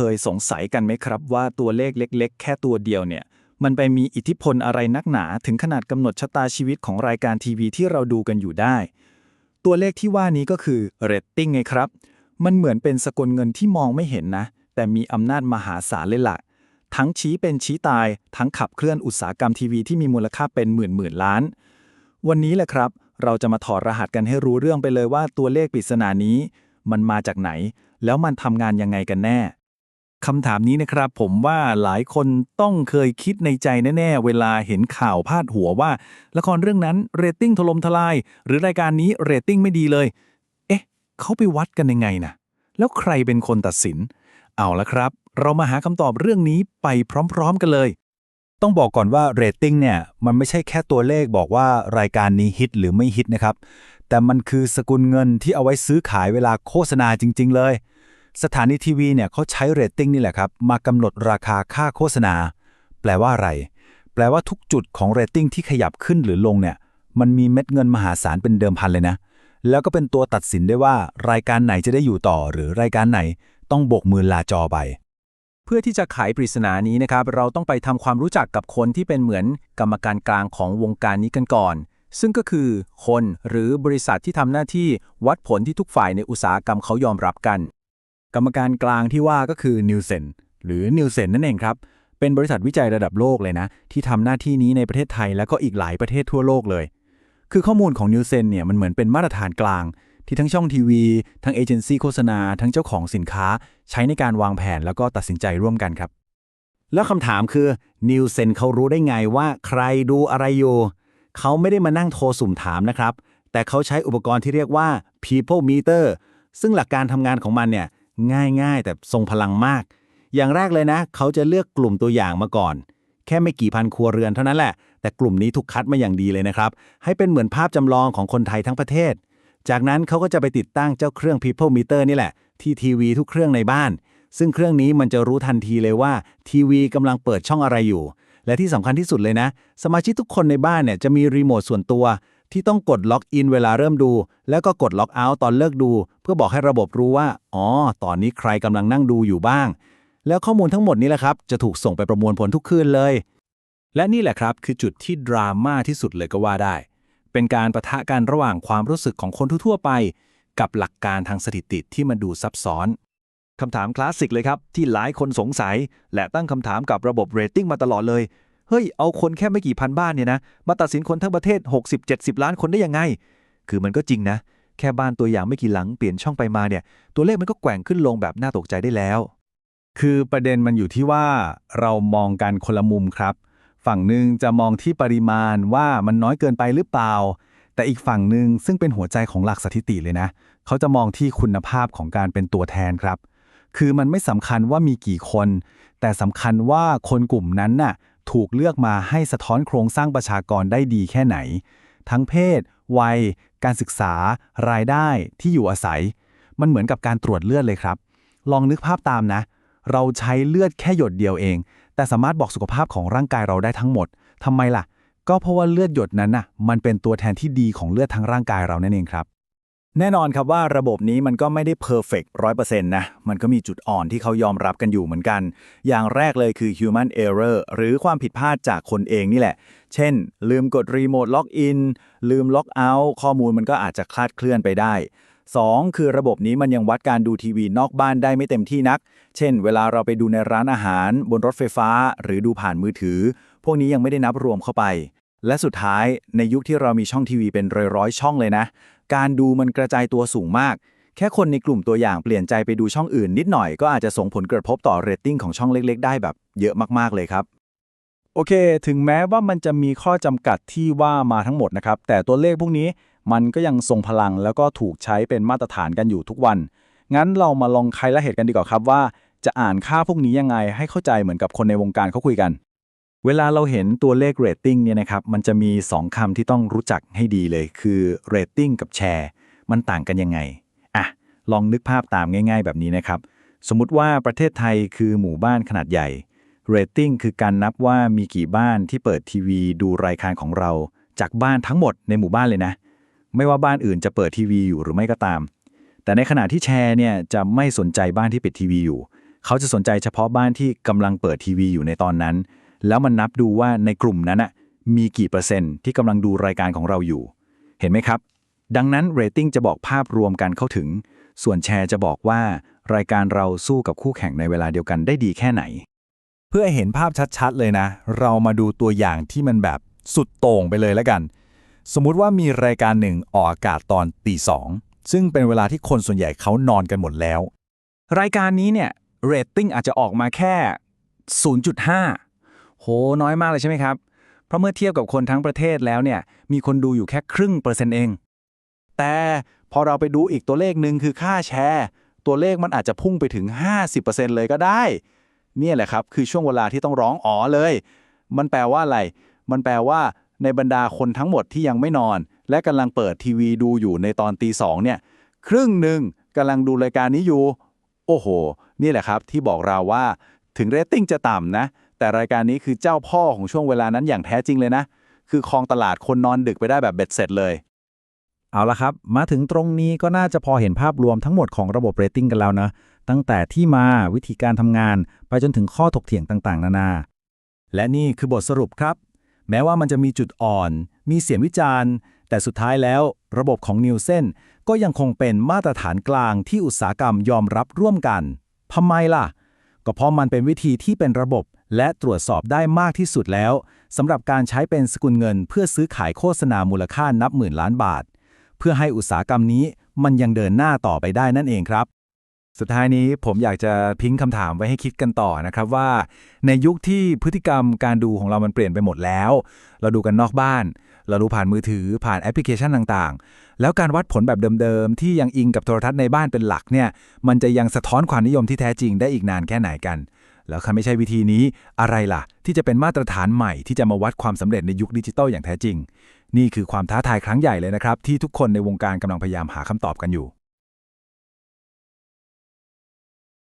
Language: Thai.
เคยสงสัยกันไหมครับ ว่าตัวเลขเล็ก ๆ แค่ตัวเดียวเนี่ย มันไปมีอิทธิพลอะไรนักหนา ถึงขนาดกำหนดชะตาชีวิตของรายการทีวีที่เราดูกันอยู่ได้ ตัวเลขที่ว่านี้ก็คือเรตติ้งไงครับ มันเหมือนเป็นสกุลเงินที่มองไม่เห็นนะ แต่มีอำนาจมหาศาลเลยล่ะทั้งชี้เป็นชี้ตาย ทั้งขับเคลื่อนอุตสาหกรรมทีวีที่มีมูลค่าเป็นหมื่นหมื่นล้าน วันนี้แหละครับ เราจะมาถอดรหัสกันให้รู้เรื่องไปเลยว่าตัวเลขปริศนานี้ มันมาจากไหน แล้วมันทำงานยังไงกันแน่ คำถามนี้นะครับผมว่าหลายคนต้องเคยคิดในใจแน่ ๆ เวลาเห็นข่าวพาดหัวว่า ละครเรื่องนั้นเรตติ้งถล่มทลาย หรือรายการนี้เรตติ้งไม่ดีเลย เอ๊ะ เขาไปวัดกันยังไงนะแล้วใครเป็นคนตัดสิน เอาละครับ เรามาหาคำตอบเรื่องนี้ไปพร้อม ๆ กันเลย ต้องบอกก่อนว่าเรตติ้งเนี่ยมันไม่ใช่แค่ตัวเลขบอกว่ารายการนี้ฮิตหรือไม่ฮิตนะครับแต่มันคือสกุลเงินที่เอาไว้ซื้อขายเวลาโฆษณาจริง ๆ เลย สถานีทีวีเนี่ยเขาใช้เรตติ้งนี่แหละครับมากำหนดราคาค่าโฆษณา แปลว่าอะไร แปลว่าทุกจุดของเรตติ้งที่ขยับขึ้นหรือลงเนี่ยมันมีเม็ดเงินมหาศาลเป็นเดิมพันเลยนะ แล้วก็เป็นตัวตัดสินได้ว่ารายการไหนจะได้อยู่ต่อ หรือรายการไหนต้องโบกมือลาจอไป เพื่อที่จะไขปริศนานี้นะครับ เราต้องไปทำความรู้จักกับคนที่เป็นเหมือนกรรมการกลางของวงการนี้กันก่อน ซึ่งก็คือคนหรือบริษัทที่ทำหน้าที่วัดผลที่ทุกฝ่ายในอุตสาหกรรมเขายอมรับกัน รรมการกลางที่ว่าก็คือนิวเซนหรือนิวเซนนั่นเองครับ เป็นบริษัทวิจัยระดับโลกเลยนะ ที่ทำหน้าที่นี้ในประเทศไทยแล้วก็อีกหลายประเทศทั่วโลกเลย คือข้อมูลของนิวเซนเนี่ยมันเหมือนเป็นมาตรฐานกลาง ที่ทั้งช่องทีวี ทั้งเอเจนซี่โฆษณา ทั้งเจ้าของสินค้า ใช้ในการวางแผนแล้วก็ตัดสินใจร่วมกันครับ แล้วคำถามคือนิวเซนเขารู้ได้ไงว่าใครดูอะไรอยู่เขาไม่ได้มานั่งโทรสุ่มถามนะครับ แต่เขาใช้อุปกรณ์ที่เรียกว่า people meter ซึ่งหลักการทำงานของมันเนี่ย ง่ายๆ แต่ทรงพลังมาก อย่างแรกเลยนะ เขาจะเลือกกลุ่มตัวอย่างมาก่อน แค่ไม่กี่พันครัวเรือนเท่านั้นแหละ แต่กลุ่มนี้ถูกคัดมาอย่างดีเลยนะครับ ให้เป็นเหมือนภาพจำลองของคนไทยทั้งประเทศ จากนั้นเขาก็จะไปติดตั้งเจ้าเครื่อง people meter นี่แหละ ที่ทีวีทุกเครื่องในบ้าน ซึ่งเครื่องนี้มันจะรู้ทันทีเลยว่าทีวีกำลังเปิดช่องอะไรอยู่ และที่สำคัญที่สุดเลยนะ สมาชิกทุกคนในบ้านเนี่ยจะมีรีโมทส่วนตัว ที่ต้องกดล็อกอินเวลาเริ่มดู แล้วก็กดล็อกเอาท์ตอนเลิกดู เพื่อบอกให้ระบบรู้ว่า อ๋อ ตอนนี้ใครกำลังนั่งดูอยู่บ้าง แล้วข้อมูลทั้งหมดนี้แหละครับ จะถูกส่งไปประมวลผลทุกคืนเลย และนี่แหละครับคือจุดที่ดราม่าที่สุดเลยก็ว่าได้ เป็นการประทะกันระหว่างความรู้สึกของคนทั่วไป กับหลักการทางสถิติที่มันดูซับซ้อนคำถามคลาสสิกเลยครับที่หลายคนสงสัย และตั้งคำถามกับระบบเรตติ้งมาตลอดเลย เฮ้ยเอาคนแค่ไม่กี่พันบ้านเนี่ยนะมาตัดสินคนทั้งประเทศ 60-70 ล้านคนได้ยังไง คือมันก็จริงนะ แค่บ้านตัวอย่างไม่กี่หลังเปลี่ยนช่องไปมาเนี่ย ตัวเลขมันก็แกว่งขึ้นลงแบบน่าตกใจได้แล้ว คือประเด็นมันอยู่ที่ว่าเรามองกันคนละมุมครับ ฝั่งหนึ่งจะมองที่ปริมาณว่ามันน้อยเกินไปหรือเปล่า แต่อีกฝั่งหนึ่งซึ่งเป็นหัวใจของหลักสถิติเลยนะ เขาจะมองที่คุณภาพของการเป็นตัวแทนครับ คือมันไม่สำคัญว่ามีกี่คน แต่สำคัญว่าคนกลุ่มนั้นน่ะ ถูกเลือกมาให้สะท้อนโครงสร้างประชากรได้ดีแค่ไหน ทั้งเพศ วัย การศึกษา รายได้ที่อยู่อาศัย มันเหมือนกับการตรวจเลือดเลยครับ ลองนึกภาพตามนะ เราใช้เลือดแค่หยดเดียวเอง แต่สามารถบอกสุขภาพของร่างกายเราได้ทั้งหมดทำไมล่ะ ก็เพราะว่าเลือดหยดนั้นน่ะมันเป็นตัวแทนที่ดีของเลือดทั้งร่างกายเรานั่นเองครับ แน่นอนครับว่าระบบนี้มันก็ไม่ได้เพอร์เฟกต์ร้อยเปอร์เซ็นต์นะ มันก็มีจุดอ่อนที่เขายอมรับกันอยู่เหมือนกัน อย่างแรกเลยคือ human error หรือความผิดพลาดจากคนเองนี่แหละ เช่น ลืมกดรีโมทล็อกอินลืมล็อกเอาท์ข้อมูลมันก็อาจจะคลาดเคลื่อนไปได้ 2. คือระบบนี้มันยังวัดการดูทีวีนอกบ้านได้ไม่เต็มที่นัก เช่น เวลาเราไปดูในร้านอาหาร บนรถไฟฟ้า หรือดูผ่านมือถือ พวกนี้ยังไม่ได้นับรวมเข้าไปและสุดท้ายในยุคที่เรามีช่องทีวีเป็นร้อยๆ ช่องเลยนะ การดูมันกระจายตัวสูงมาก แค่คนในกลุ่มตัวอย่างเปลี่ยนใจไปดูช่องอื่นนิดหน่อยก็อาจจะส่งผลกระทบต่อเรตติ้งของช่องเล็ก ๆ ได้แบบเยอะมากๆเลยครับ โอเค ถึงแม้ว่ามันจะมีข้อจำกัดที่ว่ามาทั้งหมดนะครับ แต่ตัวเลขพวกนี้มันก็ยังทรงพลังแล้วก็ถูกใช้เป็นมาตรฐานกันอยู่ทุกวัน งั้นเรามาลองใครละเหตุกันดีกว่าครับว่า จะอ่านค่าพวกนี้ยังไงให้เข้าใจเหมือนกับคนในวงการเขาคุยกัน เวลาเราเห็นตัวเลขเรตติ้งเนี่ยนะครับ มันจะมี 2คำที่ต้องรู้จักให้ดีเลย คือเรตติ้งกับแชร์ มันต่างกันยังไง อะ ลองนึกภาพตามง่าย ๆ แบบนี้นะครับ สมมุติว่าประเทศไทยคือหมู่บ้านขนาดใหญ่ เรตติ้งคือการนับว่ามีกี่บ้านที่เปิดทีวีดูรายการของเรา จากบ้านทั้งหมดในหมู่บ้านเลยนะ ไม่ว่าบ้านอื่นจะเปิดทีวีอยู่หรือไม่ก็ตาม แต่ในขณะที่แชร์เนี่ยจะไม่สนใจบ้านที่ปิดทีวีอยู่เเขาจะสนใจเฉพาะบ้านที่กำลังเปิดทีวีอยู่ในตอนนั้น แล้วมันนับดูว่าในกลุ่มนั้นน่ะมีกี่เปอร์เซ็นต์ที่กำลังดูรายการของเราอยู่ เห็นไหมครับ ดังนั้นเรตติ้งจะบอกภาพรวมกันเข้าถึง ส่วนแชร์จะบอกว่ารายการเราสู้กับคู่แข่งในเวลาเดียวกันได้ดีแค่ไหน เพื่อเห็นภาพชัดๆ เลยนะ เรามาดูตัวอย่างที่มันแบบสุดโต่งไปเลยแล้วกัน สมมุติว่ามีรายการหนึ่งออกอากาศตอนตีสองซึ่งเป็นเวลาที่คนส่วนใหญ่เขานอนกันหมดแล้ว รายการนี้เนี่ยเรตติ้งอาจจะออกมาแค่ 0.5 โหน้อยมากเลยใช่ไหมครับ เพราะเมื่อเทียบกับคนทั้งประเทศแล้วเนี่ยมีคนดูอยู่แค่ครึ่งเปอร์เซ็นต์เอง แต่พอเราไปดูอีกตัวเลขหนึ่งคือค่าแชร์ ตัวเลขมันอาจจะพุ่งไปถึง 50%เลยก็ได้ เนี่ยแหละครับ คือช่วงเวลาที่ต้องร้องอ๋อเลย มันแปลว่าอะไร มันแปลว่าในบรรดาคนทั้งหมดที่ยังไม่นอน และกำลังเปิดทีวีดูอยู่ในตอนตีสองเนี่ยครึ่งหนึ่งกำลังดูรายการนี้อยู่ โอ้โห นี่แหละครับที่บอกเราว่าถึงเรตติ้งจะต่ำนะ แต่รายการนี้คือเจ้าพ่อของช่วงเวลานั้นอย่างแท้จริงเลยนะ คือครองตลาดคนนอนดึกไปได้แบบเบ็ดเสร็จเลย เอาละครับ มาถึงตรงนี้ก็น่าจะพอเห็นภาพรวมทั้งหมดของระบบเรตติ้งกันแล้วนะ ตั้งแต่ที่มาวิธีการทำงาน ไปจนถึงข้อถกเถียงต่างๆ นานา และนี่คือบทสรุปครับ แม้ว่ามันจะมีจุดอ่อน มีเสียงวิจารณ์ แต่สุดท้ายแล้วระบบของนิวเซนก็ยังคงเป็นมาตรฐานกลางที่อุตสาหกรรมยอมรับร่วมกันทำไมล่ะ ก็เพราะมันเป็นวิธีที่เป็นระบบ และตรวจสอบได้มากที่สุดแล้วสำหรับการใช้เป็นสกุลเงิน เพื่อซื้อขายโฆษณามูลค่านับหมื่นล้านบาท เพื่อให้อุตสาหกรรมนี้มันยังเดินหน้าต่อไปได้นั่นเองครับ สุดท้ายนี้ผมอยากจะพิงคำถามไว้ให้คิดกันต่อนะครับว่า ในยุคที่พฤติกรรมการดูของเรามันเปลี่ยนไปหมดแล้ว เราดูกันนอกบ้าน เราดูผ่านมือถือผ่านแอปพลิเคชันต่างๆ แล้วการวัดผลแบบเดิมๆที่ยังอิงกับโทรทัศน์ในบ้านเป็นหลักเนี่ยมันจะยังสะท้อนความนิยมที่แท้จริงได้อีกนานแค่ไหนกัน แล้วถ้าไม่ใช่วิธีนี้อะไรล่ะ ที่จะเป็นมาตรฐานใหม่ที่จะมาวัดความสำเร็จในยุคดิจิตอลอย่างแท้จริง นี่คือความท้าทายครั้งใหญ่เลยนะครับ ที่ทุกคนในวงการกำลังพยายามหาคำตอบกันอยู่